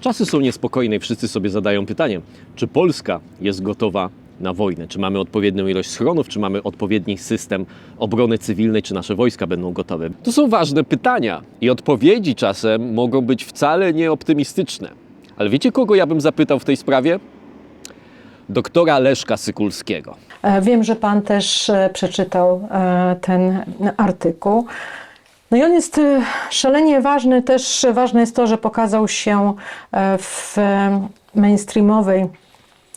Czasy są niespokojne i wszyscy sobie zadają pytanie, czy Polska jest gotowa na wojnę? Czy mamy odpowiednią ilość schronów, czy mamy odpowiedni system obrony cywilnej, czy nasze wojska będą gotowe? To są ważne pytania i odpowiedzi czasem mogą być wcale nieoptymistyczne. Ale wiecie, kogo ja bym zapytał w tej sprawie? Doktora Leszka Sykulskiego. E, Wiem, że Pan też e, przeczytał e, ten artykuł. No i on jest e, szalenie ważny. Też ważne jest to, że pokazał się e, w mainstreamowej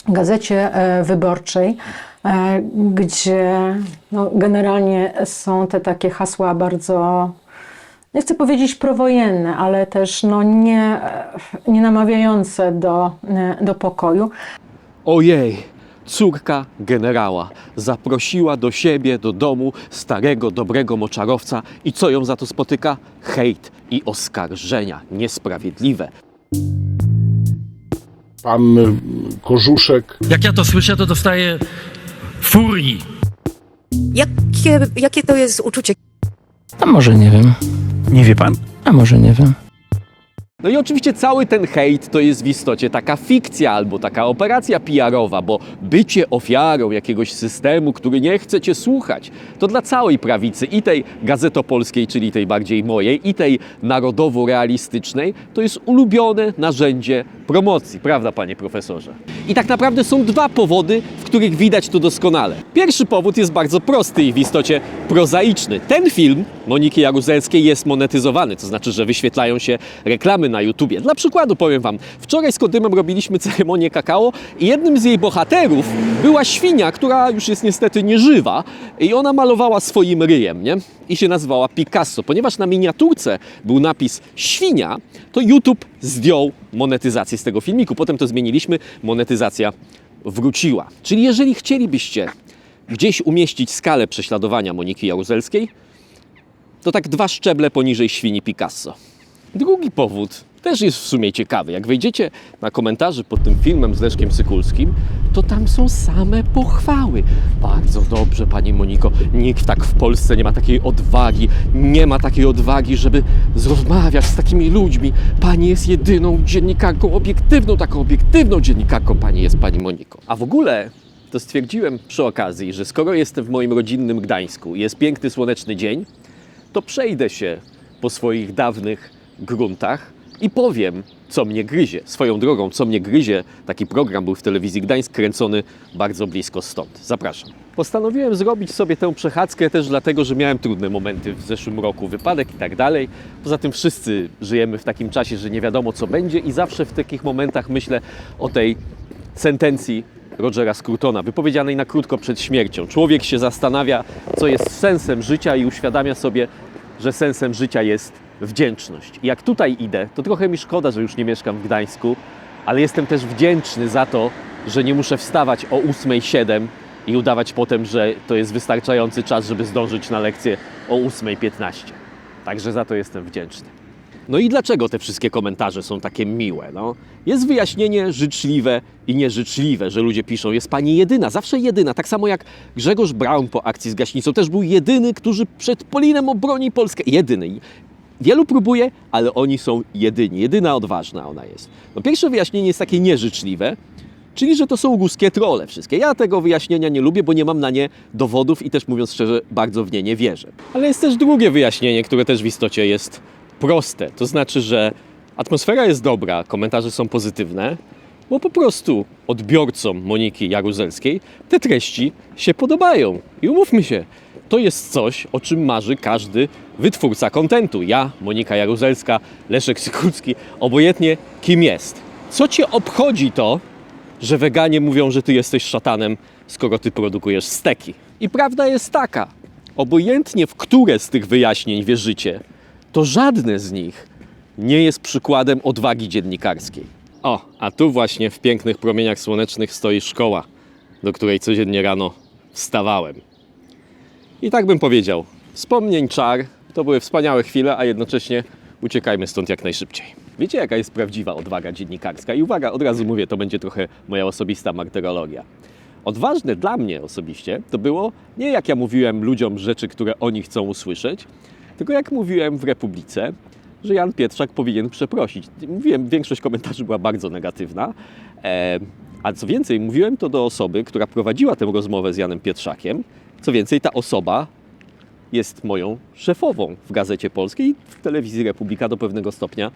gazecie e, wyborczej, e, gdzie no, generalnie są te takie hasła bardzo, nie chcę powiedzieć prowojenne, ale też no, nie, nie namawiające do, do pokoju. Ojej, córka generała zaprosiła do siebie, do domu starego, dobrego moczarowca i co ją za to spotyka? Hejt i oskarżenia niesprawiedliwe. Pan y, Korzuszek Jak ja to słyszę, to dostaję furii. Jakie, jakie to jest uczucie? A może nie wiem. Nie wie pan? A może nie wiem. No i oczywiście cały ten hejt to jest w istocie taka fikcja albo taka operacja PR-owa, bo bycie ofiarą jakiegoś systemu, który nie chce cię słuchać, to dla całej prawicy i tej gazetopolskiej, czyli tej bardziej mojej, i tej narodowo-realistycznej, to jest ulubione narzędzie promocji, prawda panie profesorze? I tak naprawdę są dwa powody, w których widać to doskonale. Pierwszy powód jest bardzo prosty i w istocie prozaiczny. Ten film Moniki Jaruzelskiej jest monetyzowany, to znaczy, że wyświetlają się reklamy na YouTubie. Dla przykładu powiem Wam, wczoraj z Kodymem robiliśmy ceremonię kakao i jednym z jej bohaterów była świnia, która już jest niestety nieżywa i ona malowała swoim ryjem, nie? I się nazywała Picasso. Ponieważ na miniaturce był napis świnia, to YouTube zdjął monetyzację z tego filmiku. Potem to zmieniliśmy, monetyzacja wróciła. Czyli jeżeli chcielibyście gdzieś umieścić skalę prześladowania Moniki Jaruzelskiej, to tak dwa szczeble poniżej świni Picasso. Drugi powód też jest w sumie ciekawy. Jak wejdziecie na komentarze pod tym filmem z Leszkiem Sykulskim, to tam są same pochwały. Bardzo dobrze, Pani Moniko. Nikt tak w Polsce nie ma takiej odwagi, nie ma takiej odwagi, żeby rozmawiać z takimi ludźmi. Pani jest jedyną dziennikarką obiektywną, taką obiektywną dziennikarką Pani jest, Pani Moniko. A w ogóle to stwierdziłem przy okazji, że skoro jestem w moim rodzinnym Gdańsku i jest piękny, słoneczny dzień, to przejdę się po swoich dawnych gruntach i powiem, co mnie gryzie. Swoją drogą, co mnie gryzie, taki program był w telewizji Gdańsk, kręcony bardzo blisko stąd. Zapraszam. Postanowiłem zrobić sobie tę przechadzkę też dlatego, że miałem trudne momenty w zeszłym roku, wypadek i tak dalej. Poza tym wszyscy żyjemy w takim czasie, że nie wiadomo co będzie i zawsze w takich momentach myślę o tej sentencji Rogera Scrutona, wypowiedzianej na krótko przed śmiercią. Człowiek się zastanawia, co jest sensem życia i uświadamia sobie, że sensem życia jest wdzięczność. I jak tutaj idę, to trochę mi szkoda, że już nie mieszkam w Gdańsku, ale jestem też wdzięczny za to, że nie muszę wstawać o 8.07 i udawać potem, że to jest wystarczający czas, żeby zdążyć na lekcję o 8.15. Także za to jestem wdzięczny. No i dlaczego te wszystkie komentarze są takie miłe? No, jest wyjaśnienie życzliwe i nieżyczliwe, że ludzie piszą, jest pani jedyna, zawsze jedyna. Tak samo jak Grzegorz Braun po akcji z gaśnicą też był jedyny, który przed Polinem obroni Polskę. Jedyny. Wielu próbuje, ale oni są jedyni. Jedyna odważna ona jest. No pierwsze wyjaśnienie jest takie nieżyczliwe, czyli że to są ruskie trole wszystkie. Ja tego wyjaśnienia nie lubię, bo nie mam na nie dowodów i też mówiąc szczerze, bardzo w nie nie wierzę. Ale jest też drugie wyjaśnienie, które też w istocie jest proste. To znaczy, że atmosfera jest dobra, komentarze są pozytywne, bo po prostu odbiorcom Moniki Jaruzelskiej te treści się podobają. I umówmy się, to jest coś, o czym marzy każdy wytwórca kontentu. Ja, Monika Jaruzelska, Leszek Sykulski, obojętnie kim jest. Co cię obchodzi to, że weganie mówią, że ty jesteś szatanem, skoro ty produkujesz steki? I prawda jest taka, obojętnie w które z tych wyjaśnień wierzycie, to żadne z nich nie jest przykładem odwagi dziennikarskiej. O, a tu właśnie w pięknych promieniach słonecznych stoi szkoła, do której codziennie rano wstawałem. I tak bym powiedział, wspomnień czar, to były wspaniałe chwile, a jednocześnie uciekajmy stąd jak najszybciej. Wiecie, jaka jest prawdziwa odwaga dziennikarska? I uwaga, od razu mówię, to będzie trochę moja osobista martyrologia. Odważne dla mnie osobiście to było nie jak ja mówiłem ludziom rzeczy, które oni chcą usłyszeć, tylko jak mówiłem w Republice, że Jan Pietrzak powinien przeprosić. Mówiłem, większość komentarzy była bardzo negatywna. E, a co więcej, mówiłem to do osoby, która prowadziła tę rozmowę z Janem Pietrzakiem. Co więcej, ta osoba jest moją szefową w Gazecie Polskiej i w telewizji Republika do pewnego stopnia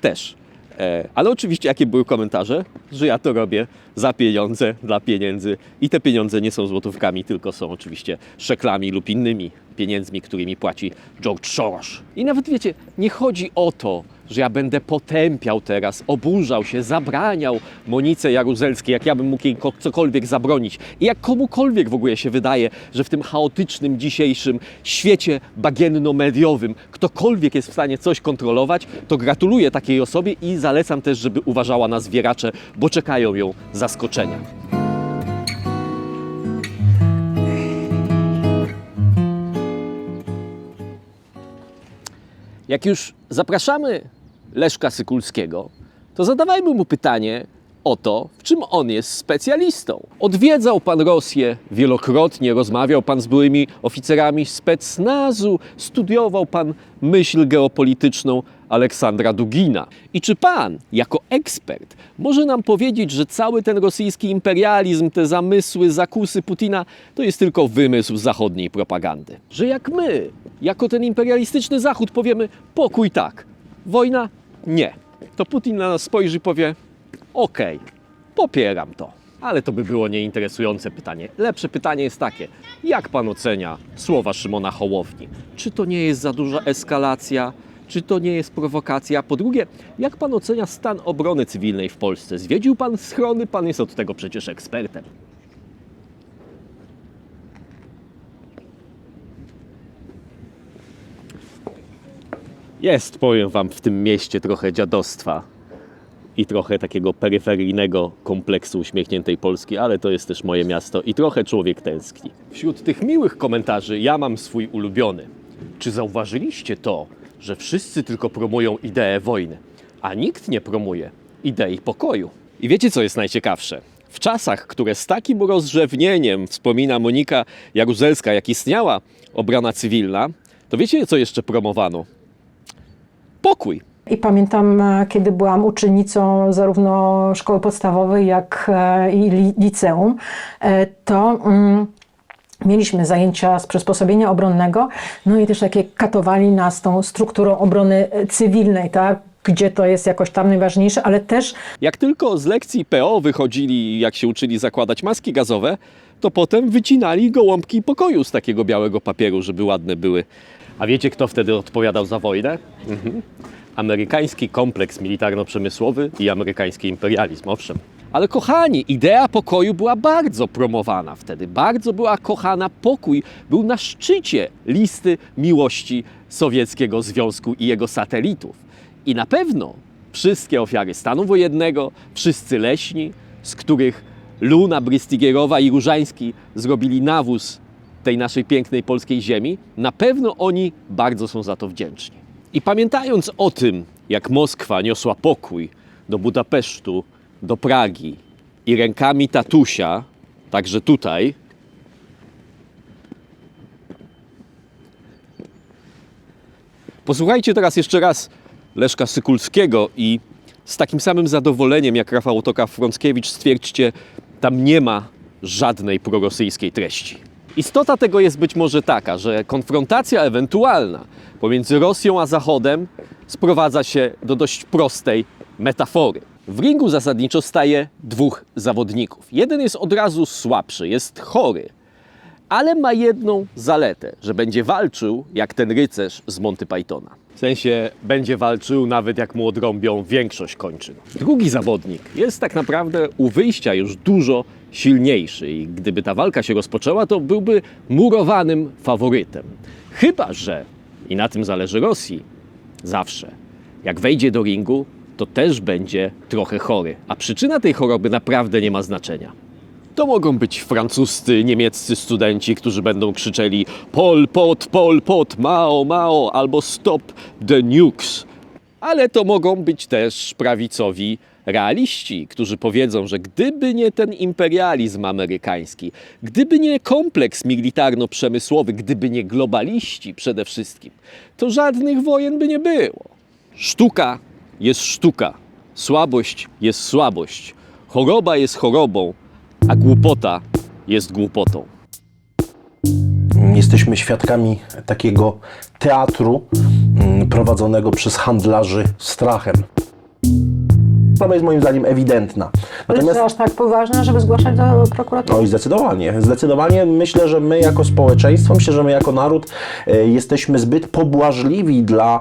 też. E, ale oczywiście jakie były komentarze? Że ja to robię za pieniądze, dla pieniędzy i te pieniądze nie są złotówkami, tylko są oczywiście szeklami lub innymi pieniędzmi, którymi płaci George Soros. I nawet wiecie, nie chodzi o to, że ja będę potępiał teraz, oburzał się, zabraniał Monice Jaruzelskiej, jak ja bym mógł jej ko- cokolwiek zabronić. I jak komukolwiek w ogóle się wydaje, że w tym chaotycznym dzisiejszym świecie bagienno-mediowym ktokolwiek jest w stanie coś kontrolować, to gratuluję takiej osobie i zalecam też, żeby uważała na zwieracze, bo czekają ją zaskoczenia. Jak już zapraszamy Leszka Sykulskiego, to zadawajmy mu pytanie o to, w czym on jest specjalistą. Odwiedzał pan Rosję wielokrotnie, rozmawiał pan z byłymi oficerami specnazu, studiował pan myśl geopolityczną Aleksandra Dugina. I czy pan, jako ekspert, może nam powiedzieć, że cały ten rosyjski imperializm, te zamysły, zakusy Putina to jest tylko wymysł zachodniej propagandy? Że jak my, jako ten imperialistyczny Zachód, powiemy pokój tak, wojna nie, to Putin na nas spojrzy i powie okej, popieram to. Ale to by było nieinteresujące pytanie. Lepsze pytanie jest takie: jak pan ocenia słowa Szymona Hołowni? Czy to nie jest za duża eskalacja? Czy to nie jest prowokacja? Po drugie, jak pan ocenia stan obrony cywilnej w Polsce? Zwiedził pan schrony? Pan jest od tego przecież ekspertem. Jest, powiem wam, w tym mieście trochę dziadostwa i trochę takiego peryferyjnego kompleksu uśmiechniętej Polski, ale to jest też moje miasto i trochę człowiek tęskni. Wśród tych miłych komentarzy ja mam swój ulubiony. Czy zauważyliście to, że wszyscy tylko promują ideę wojny, a nikt nie promuje idei pokoju? I wiecie, co jest najciekawsze? W czasach, które z takim rozrzewnieniem wspomina Monika Jaruzelska, jak istniała obrona cywilna, to wiecie, co jeszcze promowano? Pokój. I pamiętam, e, kiedy byłam uczennicą zarówno szkoły podstawowej, jak e, i li- liceum, e, to mm, mieliśmy zajęcia z przysposobienia obronnego, no i też takie katowali nas tą strukturą obrony cywilnej, tak? gdzie to jest jakoś tam najważniejsze, ale też Jak tylko z lekcji PO wychodzili, jak się uczyli zakładać maski gazowe, to potem wycinali gołąbki pokoju z takiego białego papieru, żeby ładne były. A wiecie, kto wtedy odpowiadał za wojnę? Mhm. Amerykański kompleks militarno-przemysłowy i amerykański imperializm, owszem. Ale kochani, idea pokoju była bardzo promowana wtedy. Bardzo była kochana. Pokój był na szczycie listy miłości Sowieckiego Związku i jego satelitów. I na pewno wszystkie ofiary stanu wojennego, wszyscy leśni, z których Luna Brystygierowa i Różański zrobili nawóz tej naszej pięknej polskiej ziemi, na pewno oni bardzo są za to wdzięczni. I pamiętając o tym, jak Moskwa niosła pokój do Budapesztu, do Pragi i rękami tatusia, także tutaj, Posłuchajcie teraz jeszcze raz Leszka Sykulskiego i z takim samym zadowoleniem jak Rafał Otoka-Frąckiewicz stwierdźcie, tam nie ma żadnej prorosyjskiej treści. Istota tego jest być może taka, że konfrontacja ewentualna pomiędzy Rosją a Zachodem sprowadza się do dość prostej metafory. W ringu zasadniczo staje dwóch zawodników. Jeden jest od razu słabszy, jest chory, ale ma jedną zaletę, że będzie walczył jak ten rycerz z Monty Pythona. W sensie będzie walczył nawet jak mu odrąbią większość kończyn. Drugi zawodnik jest tak naprawdę u wyjścia już dużo silniejszy i gdyby ta walka się rozpoczęła, to byłby murowanym faworytem. Chyba, że, i na tym zależy Rosji, zawsze, jak wejdzie do ringu, to też będzie trochę chory. A przyczyna tej choroby naprawdę nie ma znaczenia. To mogą być francuscy, niemieccy studenci, którzy będą krzyczeli Pol Pot, Pol Pot, Mao, Mao albo Stop the Nukes. Ale to mogą być też prawicowi realiści, którzy powiedzą, że gdyby nie ten imperializm amerykański, gdyby nie kompleks militarno-przemysłowy, gdyby nie globaliści przede wszystkim, to żadnych wojen by nie było. Sztuka jest sztuka, słabość jest słabość, choroba jest chorobą, a głupota jest głupotą. Jesteśmy świadkami takiego teatru mm, prowadzonego przez handlarzy strachem. Sprawa jest moim zdaniem ewidentna. Natomiast to aż tak poważne, żeby zgłaszać do prokuratury? No i zdecydowanie. Zdecydowanie myślę, że my jako społeczeństwo, myślę, że my jako naród e, jesteśmy zbyt pobłażliwi dla